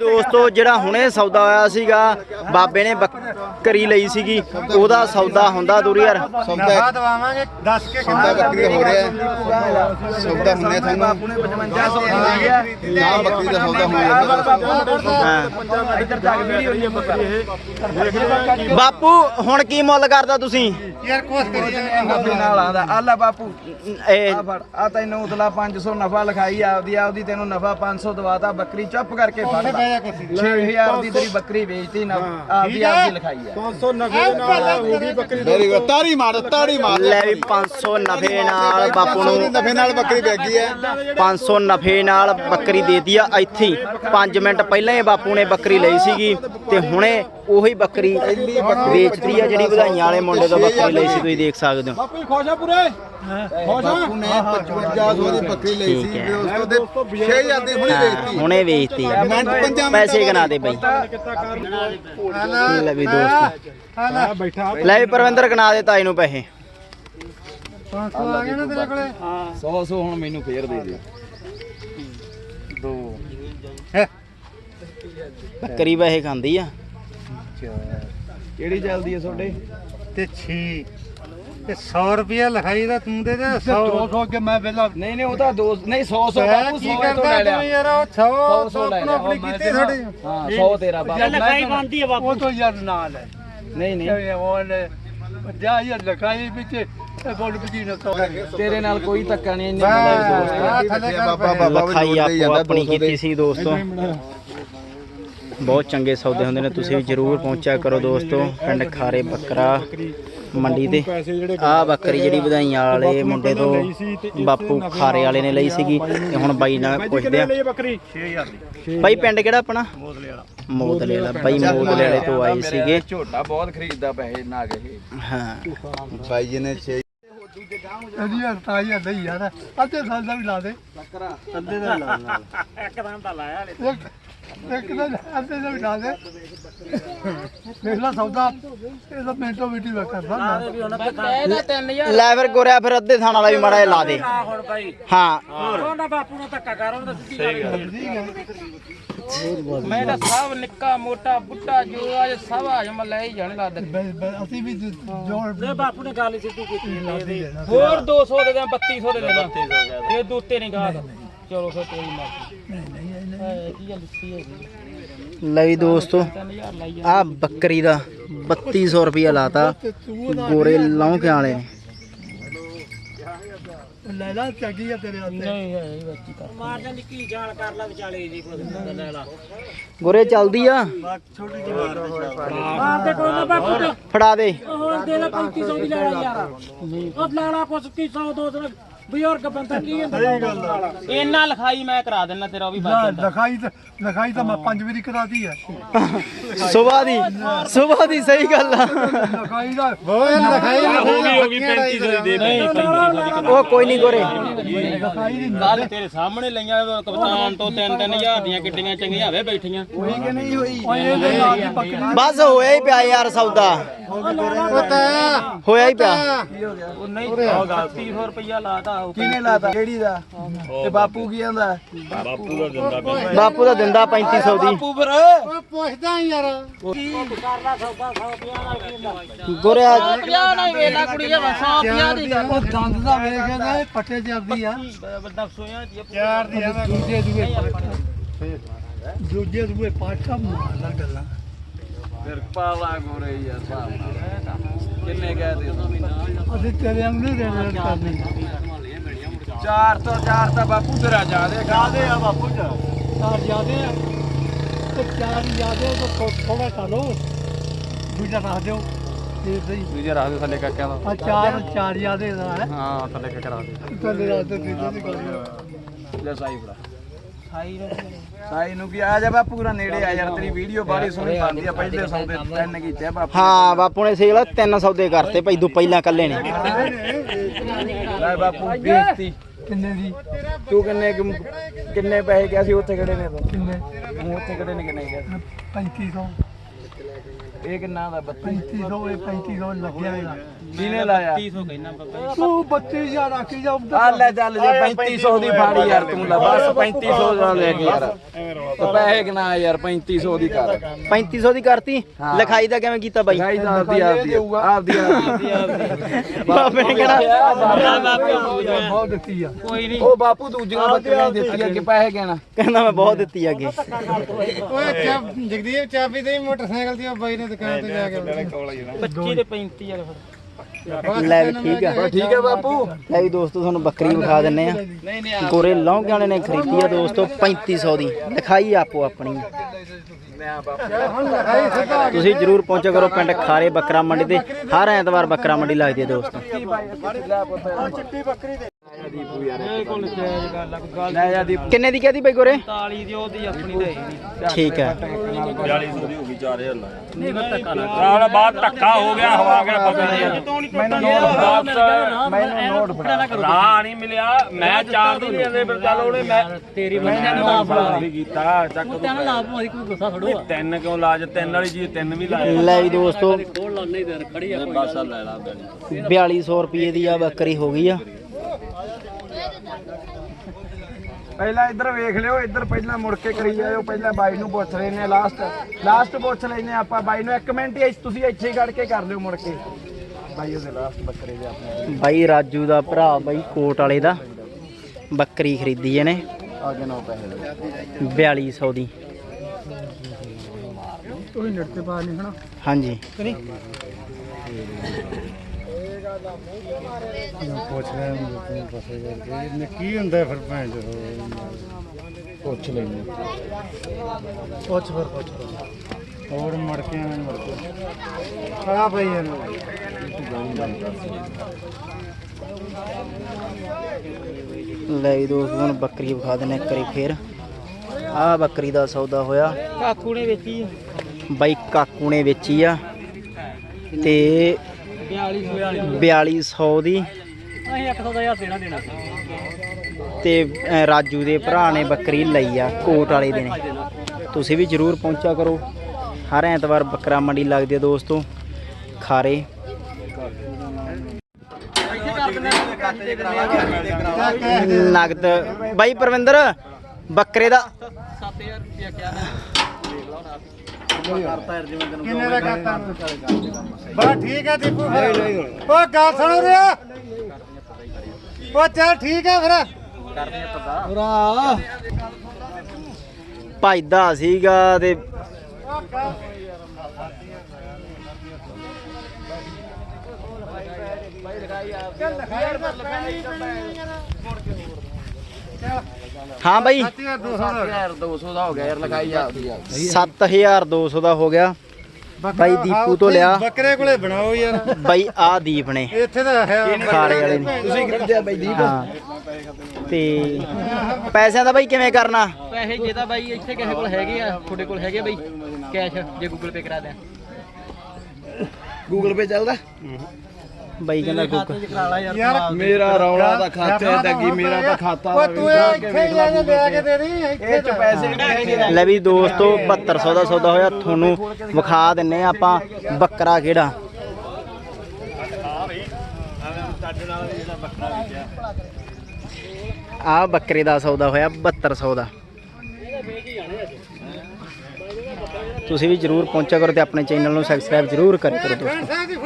ਦੋਸਤੋ ਜਿਹੜਾ ਹੁਣੇ ਸੌਦਾ ਹੋਇਆ ਸੀਗਾ ਬਾਬੇ ਨੇ ਬੱਕਰੀ ਲਈ ਸੀਗੀ ਉਹਦਾ ਸੌਦਾ ਹੁੰਦਾ ਦੂਰੀ ਯਾਰ। ਸੌਦਾ ਦਵਾਵਾਂਗੇ ਦੱਸ ਕੇ ਸੌਦਾ ਬੱਕਰੀ ਦਾ ਹੋ ਰਿਹਾ। ਸੌਦਾ ਹੁੰਨੇ ਤੁਹਾਨੂੰ 5500 ਦੀ ਗਿਆ ਨਾ ਬੱਕਰੀ ਦਾ ਸੌਦਾ ਲੱਗਾ ਬਾਪੂ ਹੁਣ ਕੀ ਮੁੱਲ ਕਰਦਾ ਤੁਸੀਂ? ਯਾਰ ਕੋਸ ਕਰੀ ਜਾਂਦੇ ਨਫੇ ਨਾਲ ਆਂਦਾ। ਆਲਾ ਬਾਪੂ। ਇਹ ਆ ਤੈਨੂੰ ਉਤਲਾ 500 ਨਫਾ ਲਿਖਾਈ ਆਪਦੀ ਆਪਦੀ ਤੈਨੂੰ ਨਫਾ 500 ਦਵਾਤਾ ਬੱਕਰੀ ਚੁੱਪ ਕਰਕੇ ਫੜ ਜਾ ਕੁਰਸੀ 6000 ਦੀ ਤੇਰੀ ਬੱਕਰੀ ਵੇਚਤੀ ਨਾ ਆਪਦੀ ਆਪਦੀ ਲਿਖਾਈ ਆ 500 ਨਫੇ ਦੇ ਨਾਲ ਹੋ ਗਈ ਬੱਕਰੀ ਮੇਰੀ ਗੱਲ ਤਾੜੀ ਮਾਰ ਤਾੜੀ ਮਾਰ। ਲੈ ਵੀ 500 ਨਫੇ ਨਾਲ ਬਾਪੂ ਨੂੰ ਨਫੇ ਨਾਲ ਬੱਕਰੀ ਵੇਗੀ ਹੈ। 500 ਨਫੇ ਨਾਲ ਬੱਕਰੀ ਦੇਤੀ ਆ। ਇੱਥੇ 5 ਮਿੰਟ ਪਹਿਲਾਂ ਹੀ ਬਾਪੂ ਨੇ ਬੱਕਰੀ ਲਈ ਸੀਗੀ ਤੇ ਹੁਣੇ ਉਹੀ ਬੱਕਰੀ ਵੇਚਦੀ ਆ ਜਿਹੜੀ ਵਧਾਈਆਂ ਵਾਲੇ ਮੁੰਡੇ ਤੋਂ ਬੱਕਰੀ ਲਈ ਸੀ ਤੁਸੀਂ ਦੇਖ ਸਕਦੇ ਹੋ। ਬਾਪੂ ਖੋਜਾ ਪੂਰੇ? ਬਾਪੂ ਨੇ 5500 ਦੀ ਬੱਕਰੀ ਲਈ ਸੀ। ਤੇ ਉਸ ਤੋਂ 6000 ਦੀ ਹੁਣੀ ਹਾਂ, ਵੇਚਤੀ। ਹੁਣੇ ਵੇਚਤੀ ਆ। ਮਿੰਟ ਪੰਜਾਂ ਪੈਸੇ ਗਿਣਾ ਦੇ ਬਈ। ਲੈ ਵੀ ਦੋਸਤ। ਹਾਂ ਬੈਠਾ ਲੈ ਵੀ ਪਰਵਿੰਦਰ ਗਿਣਾ ਦੇ ਤਾਈ ਨੂੰ ਪੈਸੇ। 500 ਆ ਗਿਆ ਨਾ ਤੇਰੇ ਕੋਲੇ? 100 100 ਹੁਣ ਮੈਨੂੰ ਫੇਰ ਦੇ ਦੇ। ਦੋ। ਬੱਕਰੀ ਪੈਸੇ ਖਾਂਦੀ ਆ। ਕਿਹੜੀ ਚੱਲਦੀ ਹੈ ਤੁਹਾਡੇ? ਤੇ 6 ਤੇ 100 ਰੁਪਏ ਲਿਖਾਈ ਦਾ ਤੂੰ ਦੇ ਦੇ 100 200 ਕੇ ਮੈਂ ਵੇਲਾ ਨਹੀਂ ਨਹੀਂ ਉਹ ਤਾਂ ਦੋ ਨਹੀਂ 100 100 ਬਾਪੂ ਕੀ 100 ਤੋਂ ਕਰਦਾ ਲੈ ਤੂੰ ਲਿਆ। ਯਾਰ ਉਹ 100 100 ਲੈ ਲਿਆ ਆਪਣੀ ਕੀਤੀ ਥੋੜੀ ਹਾਂ 100 ਤੇਰਾ ਬਾਪੂ। ਲਗਾਈ ਬੰਦੀ ਹੈ ਬਾਪੂ। ਉਹ ਤੋਂ ਯਾਰ ਨਾਲ ਹੈ। ਨਹੀਂ ਨਹੀਂ। ਉਹਨੇ ਜਾ ਯਾਰ ਲਿਖਾਈ ਵਿੱਚ ਬੋਲ ਬਿਜ਼ੀ ਨਾ ਸੌ। ਤੇਰੇ ਨਾਲ ਕੋਈ ਧੱਕਾ ਨਹੀਂ ਇੰਨੇ ਮਿਲਿਆ ਦੋਸਤ ਥੱਲੇ ਕਰ ਬਾਬਾ ਲਖਾਈ ਆਪੋ ਆਪਣੀ ਕੀਤੀ ਸੀ ਦੋਸਤੋ। ਬਹੁਤ ਚੰਗੇ ਸੌਦੇ ਹੁੰਦੇ ਨੇ। ਤੁਸੀਂ ਵੀ ਜਰੂਰ ਪਹੁੰਚਿਆ ਕਰੋ ਦੋਸਤੋ ਪਿੰਡ ਖਾਰੇ ਬੱਕਰਾ ਮੰਡੀ ਤੇ। ਆ ਬੱਕਰੀ ਜਿਹੜੀ ਵਧਾਈਆਂ ਵਾਲੇ ਮੁੰਡੇ ਤੋਂ ਬਾਪੂ ਖਾਰੇ ਵਾਲੇ ਨੇ ਲਈ ਸੀਗੀ ਤੇ ਹੁਣ ਬਾਈ ਨਾਲ ਪੁੱਛਦੇ ਆ। ਬੱਕਰੀ 6000 ਦੀ ਬਾਈ ਪਿੰਡ ਕਿਹੜਾ ਆਪਣਾ? ਮੋਦਲੇ ਵਾਲਾ। ਬਾਈ ਮੋਦਲੇ ਵਾਲੇ ਤੋਂ ਆਏ ਸੀਗੇ। ਝੋਟਾ ਬਹੁਤ ਖਰੀਦਦਾ ਪੈਸੇ ਨਾ ਕਹੇ ਹਾਂ। ਭਾਈ ਜੀ ਨੇ 6 ਇਹਦੀ ਹਸਤਾਈ ਆ ਨਹੀਂ ਯਾਰ ਅੱਧੇ ਸਾਲ ਦਾ ਵੀ ਲਾ ਦੇ। ਅੱਧੇ ਦਾ ਲਾ ਇੱਕਦਮ ਤਾਂ ਲਾਇਆ ਹਲੇ ਇੱਕ ਦਾ ਅੱਧੇ ਦਾ ਵੀ ਲਾ ਦੇ। ਦੇਖ ਲਾ ਸੌਦਾ ਇਹ ਤਾਂ ਮਿੰਟੋ ਮਿੰਟੀ ਵਾ ਕਰਦਾ ਨਾ ਇਹਦਾ 3000 ਲੈ ਫਿਰ ਗੋਰਿਆ ਫਿਰ ਅੱਧੇ ਥਾਣ ਵਾਲਾ ਵੀ ਮਾੜਾ ਜਿਹਾ ਲਾ ਦੇ। ਹੁਣ ਭਾਈ। ਹਾਂ। ਬਾਪੂ ਨੂੰ ਧੱਕਾ ਕਰ ਸਿੱਧੀ ਗੱਲ ਮੈਂ ਤਾਂ ਸਭ ਨਿੱਕਾ ਮੋਟਾ ਬੁੱਢਾ ਜੋ ਅੱਜ ਸਭ ਹਜਮ ਲੈ ਹੀ ਜਾਣ ਲੱਦ ਬ- ਬ- ਅਸੀਂ ਵੀ ਜ- ਬਾਪੂ ਨੇ ਗੱਲ ਸਿੱਧੀ ਕੀਤੀ ਹੋਰ 200 ਦੇ ਦਾਂ 3200 ਦੇ ਦਾਂ ਇਹ ਦੂਤੇ ਨਹੀਂ ਗਾਹ ਚਲੋ ਫਿਰ ਤੇਰੀ ਮਰਜ਼ੀ। ਕੀ ਲਈ ਦੋਸਤੋ 3000 ਲਾਈ ਆ ਬੱਕਰੀ ਦਾ 3200 ਰੁਪਇਆ ਲਾਤਾ ਗੋਰੇ ਲੌਂਕਿਆਂ ਵਾਲੇ ਨੇ। ਲੈ ਲਾ ਚੱਗੀ ਆ ਤੇਰੇ ਹੱਥੇ ਨਹੀਂ ਹੈ ਇਹ ਬੱਚੀ ਕਰ ਮਾਰ ਜਾਂ ਨਿੱਕੀ ਜਾਲ ਕਰ ਲੈ ਵਿਚਾਲੇ ਜੀ ਕੋਈ ਲੈ ਲਾ। ਗੋਰੇ ਚੱਲਦੀ ਆ। ਛੋਟੀ ਜਿਹੀ ਮਾਰ ਮਾਰ ਦੇ ਕੋਈ ਨਾ ਬਾਪੂ ਤੇ। ਫੜਾ ਦੇ। ਹੋਰ ਦੇ ਲੈ 3500 ਦੀ ਲੈ ਲਾ ਯਾਰ। ਉਹ ਲੈ ਲਾ ਕੁਛ ਕੀ 100 200 ਬਜ਼ੁਰਗ ਬੰਦਾ ਕੀ ਹੁੰਦਾ? ਇੰਨਾ ਲਿਖਾਈ ਮੈਂ ਕਰਾ ਦੇਣਾ ਤੇਰਾ ਉਹ ਵੀ ਬਚ ਜਾਂਦਾ। ਲਖਾਈ ਤਾਂ ਲਖਾਈ ਤਾਂ ਮੈਂ ਪੰਜ ਵਾਰੀ ਕਰਾਤੀ ਹੈ ਸੁਬਾਹ ਦੀ ਸੁਬਾਹ ਦੀ ਸਹੀ ਗੱਲ ਆ। ਲਖਾਈ ਦਾ ਲਖਾਈ ਹੋ ਗਈ ਹੋ ਗਈ 3500 ਦੀ ਦੇ ਉਹ ਕੋਈ ਨਹੀਂ ਗੋਰੇ। ਲਖਾਈ ਦੀ ਗੱਲ ਤੇਰੇ ਸਾਹਮਣੇ ਲਈਆਂ ਕਪਤਾਨ ਤੋਂ 3-3000 ਦੀਆਂ ਕਿੱਡੀਆਂ ਚੰਗੀਆਂ ਹਵੇ ਬੈਠੀਆਂ। ਹੋਈ ਕਿ ਨਹੀਂ ਹੋਈ? ਓਏ ਇਹਦੇ ਨਾਲ ਦੀ ਬਸ ਹੋਇਆ ਹੀ ਪਿਆ ਯਾਰ ਸੌਦਾ। ਹੋਇਆ ਹੀ ਪਿਆ। ਉਹ ਨਹੀਂ ਉਹ ਗੱਲ 300 ਰੁਪਇਆ ਲਾਤਾ। ਕਿਹਨੇ ਲਾਤਾ? ਕਿਹੜੀ ਦਾ? ਤੇ ਬਾਪੂ ਕੀ ਆਂਦਾ? ਬਾਪੂ ਦਾ ਦਿੰਦਾ 3500 ਦੀ ਬਾਪੂ ਫਿਰ। ਓਏ ਪੁੱਛਦਾ ਯਾਰ। ਕਰ ਲਾ ਸੌਦਾ 100 ਰੁਪਇਆ ਨਾਲ ਕੀ ਹੁੰਦਾ ਗੋਰਿਆ 50 ਨਾਲ ਵੇਲਾ ਕੁੜੀ ਆ 100 ਰੁਪਇਆ ਦੀ ਗੱਲ ਉਹ ਦੰਦ ਦਾ ਵੇਖ ਨਾ ਪੱਟੇ ਚੱਲਦੀ ਆ ਬੰਦਾ ਸੋਇਆ ਦੀ ਚਾਰ ਦੀ ਆ ਦੂਜੇ ਦੂਏ ਦੂਜੇ ਦੂਏ ਪਾਟਾ ਮਾਰਦਾ ਗੱਲਾਂ। ਫਿਰ ਪਾਲਾ ਗੋਰੇ ਯਾਰ ਨਾਲ। ਕਿੰਨੇ ਕਹਿ ਦੇ ਅਸੀਂ ਤੇਰੇ ਨਹੀਂ ਰੇਡ ਕਰਨੀ ਚਾਰ ਤੋਂ ਚਾਰ ਤਾਂ ਬਾਪੂ ਤੇਰਾ ਜਾਦੇ ਗਾਦੇ ਆ ਬਾਪੂ ਜਾ। ਚਾਰ ਆ। ਤੇ ਚਾਰ ਜਿਆਦੇ ਤਾਂ ਥੋੜਾ ਕਰ ਲੋ ਦੂਜਾ ਰੱਖ ਦਿਓ। ਤੇ ਸਹੀ। ਦੂਜੇ ਰਾਹ ਦੇ ਥੱਲੇ ਕੱਕਿਆਂ ਦਾ। ਆ ਚਾਰ ਚਾਰ ਜਿਆਦੇ ਦਾ ਹੈ। ਹਾਂ ਥੱਲੇ ਕੱਕ ਕਰਾ ਦੇ ਥੱਲੇ ਰੱਖ ਦਿਓ ਤੀਜੇ ਦੀ ਗੱਲ ਲੈ ਸਾਈ ਨੂੰ ਕੀ ਆ ਜਾ ਬਾਪੂ ਪੂਰਾ ਨੇੜੇ ਆ ਯਾਰ ਤੇਰੀ ਵੀਡੀਓ ਬਾੜੀ ਸੋਹਣੀ ਬਣਦੀ ਆ ਪਹਿਲੇ ਸੌਦੇ ਤਿੰਨ ਕੀਤੇ ਆ ਬਾਪੂ। ਹਾਂ ਬਾਪੂ ਨੇ ਸੇਲ ਤਿੰਨ ਸੌਦੇ ਕਰਤੇ ਭਾਈ ਤੂੰ ਪਹਿਲਾਂ ਕੱਲੇ ਨੇ। ਲੈ ਬਾਪੂ ਬੇਇੱਜ਼ਤੀ। ਕਿੰਨੇ ਦੀ? ਤੂੰ ਕਿੰਨੇ ਕੁ- ਕਿੰਨੇ ਪੈਸੇ ਕਿਹਾ ਸੀ ਉੱਥੇ ਖੜੇ ਨੇ ਤੂੰ? ਕਿੰਨੇ? ਤੂੰ ਉੱਥੇ ਖੜੇ ਨੇ ਕਿੰਨੇ ਕਿਹਾ? 3500 ਇਹ ਕਿੰਨਾ ਦਾ 32 3500 ਇਹ 3500 ਲੱਗਿਆ ਹੈਗਾ ਕਿਹਨੇ ਲਾਇਆ? 300 ਕਹਿਣਾ ਬਾਬਾ ਤੂੰ 32000 ਆਖੀ ਜਾ ਆ ਲੈ ਚੱਲ ਜੇ 3500 ਦੀ ਫਾੜੀ ਯਾਰ ਤੂੰ ਲੈ ਬਸ 3500 ਦਾ ਲੈ ਕੇ ਯਾਰ। ਤੇ ਪੈਸੇ ਕਿਨਾ ਯਾਰ 3500 ਦੀ ਕਰ। 3500 ਦੀ ਕਰਤੀ। ਲਿਖਾਈ ਦਾ ਕਿਵੇਂ ਕੀਤਾ ਬਾਈ? ਗਾਈ ਦਾ ਆਪਦੀ ਆਪਦੀ ਆਪਦੀ ਆਪਦੀ। ਬਾਬੇ ਨੇ ਕਹਿਣਾ ਬਹੁਤ ਦਿੱਤੀ ਆ। ਕੋਈ ਨਹੀਂ ਉਹ ਬਾਪੂ ਦੂਜੀਆਂ ਬੱਕਰੀਆਂ ਦਿੱਤੀਆਂ ਕਿ ਪੈਸੇ ਕਹਿਣਾ। ਕਹਿੰਦਾ ਮੈਂ ਬਹੁਤ ਦਿੱਤੀ ਅੱਗੇ। ਓਏ ਜਗਦੀਪ ਚਾਬੀ ਦੇ ਮੋਟਰਸਾਈਕਲ ਦੀ ਬਾਈ ਨੇ ਦੁਕਾਨ ਤੇ ਜਾ ਕੇ 25 ਤੇ 35 ਵਾਲਾ ਫਿਰ। ਲੈ ਵੀ ਠੀਕ ਆ। ਬਸ ਠੀਕ ਹੈ ਬਾਪੂ। ਲੈ ਵੀ ਦੋਸਤੋ ਤੁਹਾਨੂੰ ਬੱਕਰੀ ਵਿਖਾ ਦਿੰਨੇ ਆ। ਗੋਰੇ ਲੌਂਗੇ ਵਾਲੇ ਨੇ ਖਰੀਦੀ ਆ ਦੋਸਤੋ 3500 ਦੀ। ਲਿਖਾਈ ਆਪੋ ਆਪਣੀ। ਤੁਸੀਂ ਜਰੂਰ ਪਹੁੰਚਿਆ ਕਰੋ ਪਿੰਡ ਖਾਰੇ ਬੱਕਰਾ ਮੰਡੀ ਤੇ। ਹਰ ਐਤਵਾਰ ਬੱਕਰਾ ਮੰਡੀ ਲੱਗਦੀ ਹੈ ਦੋਸਤੋ ਇਹ ਕੋਲ ਜਾਇਜ਼ ਗੱਲ। ਆ ਕੋਈ ਗੱਲ ਲੈ ਜਾ ਦੀ ਕਿੰਨੇ ਦੀ ਕਹਦੀ ਬਈ ਗੋਰੇ? 40 ਦੀ ਉਹਦੀ ਆਪਣੀ ਤਾਂ ਹੈ ਨਹੀਂ। ਠੀਕ ਹੈ। ਨਾਲ ਬਾਅਦ ਧੱਕਾ ਹੋ ਗਿਆ ਹਵਾ ਗਿਆ ਪਤਾ ਨਹੀਂ। ਮੈਨੂੰ ਨੋਟ ਮੈਨੂੰ ਨੋਟ ਫੜਾ ਨਾ ਨਹੀਂ ਮਿਲਿਆ ਮੈਂ ਚਾਰ ਦਿਨ ਦੇ ਫਿਰ ਚੱਲ ਉਹਨੇ ਮੈਂ ਤੇਰੀ ਮੈਂ ਨੋਟ ਫੜਾ ਵੀ ਕੀਤਾ ਚੱਕ ਤੂੰ ਤੈਨੂੰ ਨਾ ਭਾਵੇਂ ਕੋਈ ਗੁੱਸਾ ਫੜੋ ਤਿੰਨ ਕਿਉਂ ਲਾਜ ਤਿੰਨ ਵਾਲੀ ਚੀਜ਼ ਤਿੰਨ ਵੀ ਲਾਏ ਲੈ ਵੀ ਦੋਸਤੋ। ਕੋਲ ਲਾਣੇ ਦੇ ਖੜੀ ਆ ਬਸ ਆ ਲੈ ਲਾ 4200 ਰੁਪਏ ਦੀ ਆ ਬੱਕਰੀ ਹੋ ਗਈ ਆ। ਪਹਿਲਾਂ ਇੱਧਰ ਵੇਖ ਲਿਓ ਇੱਧਰ ਪਹਿਲਾਂ ਮੁੜ ਕੇ ਕਰੀ ਜਾਇਓ ਪਹਿਲਾਂ ਬਾਈ ਨੂੰ ਪੁੱਛ ਰਹੇ ਨੇ ਲਾਸਟ ਲਾਸਟ ਪੁੱਛ ਲੈਨੇ ਆਪਾਂ ਬਾਈ ਨੂੰ। ਇੱਕ ਮਿੰਟ ਹੀ ਤੁਸੀਂ ਇੱਥੇ ਹੀ ਖੜ ਕੇ ਕਰ ਲਿਓ ਮੁੜ ਕੇ। ਬਾਈ ਉਹਦੇ ਲਾਸਟ ਬੱਕਰੇ ਦੇ ਆਪਣੇ ਬਾਈ ਰਾਜੂ ਦਾ ਭਰਾ ਬਾਈ ਕੋਟ ਵਾਲੇ ਦਾ। ਬੱਕਰੀ ਖਰੀਦੀ ਇਹਨੇ। ਆ ਗਏ ਨੌ ਪੈਸੇ ਦੇ। 4200 ਦੀ। ਤੂੰ ਨੇੜੇ ਤੇ ਪਾ ਨਹੀਂ ਹਣਾ ਹਾਂਜੀ। ਪੁੱਛ ਲੈ ਤੂੰ ਫਸੇ ਕਰਕੇ ਇਹਨੇ ਕੀ ਹੁੰਦਾ ਫਿਰ ਭੈਣ ਜੋ ਪੁੱਛ ਲੈਨੇ ਪੁੱਛ ਫਿਰ ਪੁੱਛ ਹੋਰ ਮੜ ਕੇ ਆਵੇਂ ਮੜ ਕੇ। ਖੜਾ ਪਈ ਇਹਨੂੰ। ਲੈ ਵੀ ਦੋਸਤੋ ਤੁਹਾਨੂੰ ਬੱਕਰੀ ਵਿਖਾ ਦਿੰਨੇ ਇੱਕ ਵਾਰੀ ਫੇਰ। ਆਹ ਬੱਕਰੀ ਦਾ ਸੌਦਾ ਹੋਇਆ। ਕਾਕੂ ਨੇ ਵੇਚੀ ਆ। ਬਾਈ ਕਾਕੂ ਨੇ ਵੇਚੀ ਆ। ਤੇ 42 4200 ਦੀ। ਅਸੀਂ 100 ਦਾ ਦੇਣਾ ਦੇਣਾ ਤੇ ਅ, ਰਾਜੂ ਦੇ ਭਰਾ ਨੇ ਬੱਕਰੀ ਲਈ ਆ ਕੋਟ ਵਾਲੇ ਦੇ ਨੇ ਤੁਸੀਂ ਵੀ ਜਰੂਰ ਪਹੁੰਚਿਆ ਕਰੋ। ਹਰ ਐਤਵਾਰ ਬੱਕਰਾ ਮੰਡੀ ਲੱਗਦੀ ਹੈ ਦੋਸਤੋ। ਖਾਰੇ। ਨਗਦ। ਬਾਈ ਪਰਵਿੰਦਰ ਬੱਕਰੇ ਦਾ। 7000 ਰੁਪਇਆ ਕਿਹਾ ਕਿੰਨੇ ਦਾ ਕਰਤਾ ਬਸ ਠੀਕ ਹੈ ਦੀਪੂ ਫਿਰ ਉਹ ਗੱਲ ਸੁਣ ਰਿਹਾ ਉਹ ਚੱਲ ਠੀਕ ਹੈ ਫਿਰ ਭਜਦਾ ਸੀਗਾ ਤੇ ਹਾਂ ਬਾਈ। 200 ਦਾ ਹੋ ਗਿਆ ਯਾਰ ਲਗਾਈ ਆ 7200 ਦਾ ਹੋ ਗਿਆ। ਬਾਈ ਦੀਪੂ ਤੋਂ ਲਿਆ। ਬੱਕਰੇ ਕੋਲੇ ਬਣਾਓ ਯਾਰ। ਬਾਈ ਆ ਦੀਪ ਨੇ। ਇੱਥੇ ਤਾਂ ਹੈ ਖਾਰੇ ਵਾਲੇ ਨੇ। ਤੁਸੀਂ ਖਰੀਦਿਆ ਬਾਈ ਹਾਂ। ਤੇ ਪੈਸਿਆਂ ਦਾ ਬਾਈ ਕਿਵੇਂ ਕਰਨਾ? ਪੈਸੇ ਜੇ ਤਾਂ ਬਾਈ ਇੱਥੇ ਕਿਸੇ ਕੋਲ ਹੈਗੇ ਆ ਤੁਹਾਡੇ ਕੋਲ ਹੈਗੇ ਬਾਈ? ਕੈਸ਼ ਜੇ ਗੂਗਲ ਪੇ ਕਰਾ ਦਿਆਂ। ਗੂਗਲ ਪੇ ਚੱਲਦਾ? ਬਾਈ ਕਹਿੰਦਾ ਗੁੱਗ ਯਾਰ ਮੇਰਾ ਰੌਲਾ ਦਾ ਖਾਤੇ ਦਾ ਕੀ ਮੇਰਾ ਤਾਂ ਖਾਤਾ ਉਹ ਤੂੰ ਇੱਥੇ ਹੀ ਲੈ ਕੇ ਲਿਆ ਕੇ ਦੇ ਦੇ ਇੱਥੇ ਚ ਪੈਸੇ ਨਹੀਂ ਹੈਗੇ ਲੈ ਵੀ ਦੋਸਤੋ 7200 ਦਾ ਸੌਦਾ ਹੋਇਆ ਤੁਹਾਨੂੰ ਵਿਖਾ ਦਿੰਨੇ ਆ ਆਪਾਂ ਬੱਕਰਾ ਕਿਹੜਾ? ਆ ਬੱਕਰੇ ਦਾ ਸੌਦਾ ਹੋਇਆ 7200 ਦਾ ਤੁਸੀਂ ਵੀ ਜਰੂਰ ਪਹੁੰਚਿਆ ਕਰੋ ਤੇ ਆਪਣੇ ਚੈਨਲ ਨੂੰ ਸਬਸਕ੍ਰਾਈਬ ਜਰੂਰ ਕਰਿਆ ਕਰੋ ਦੋਸਤੋ।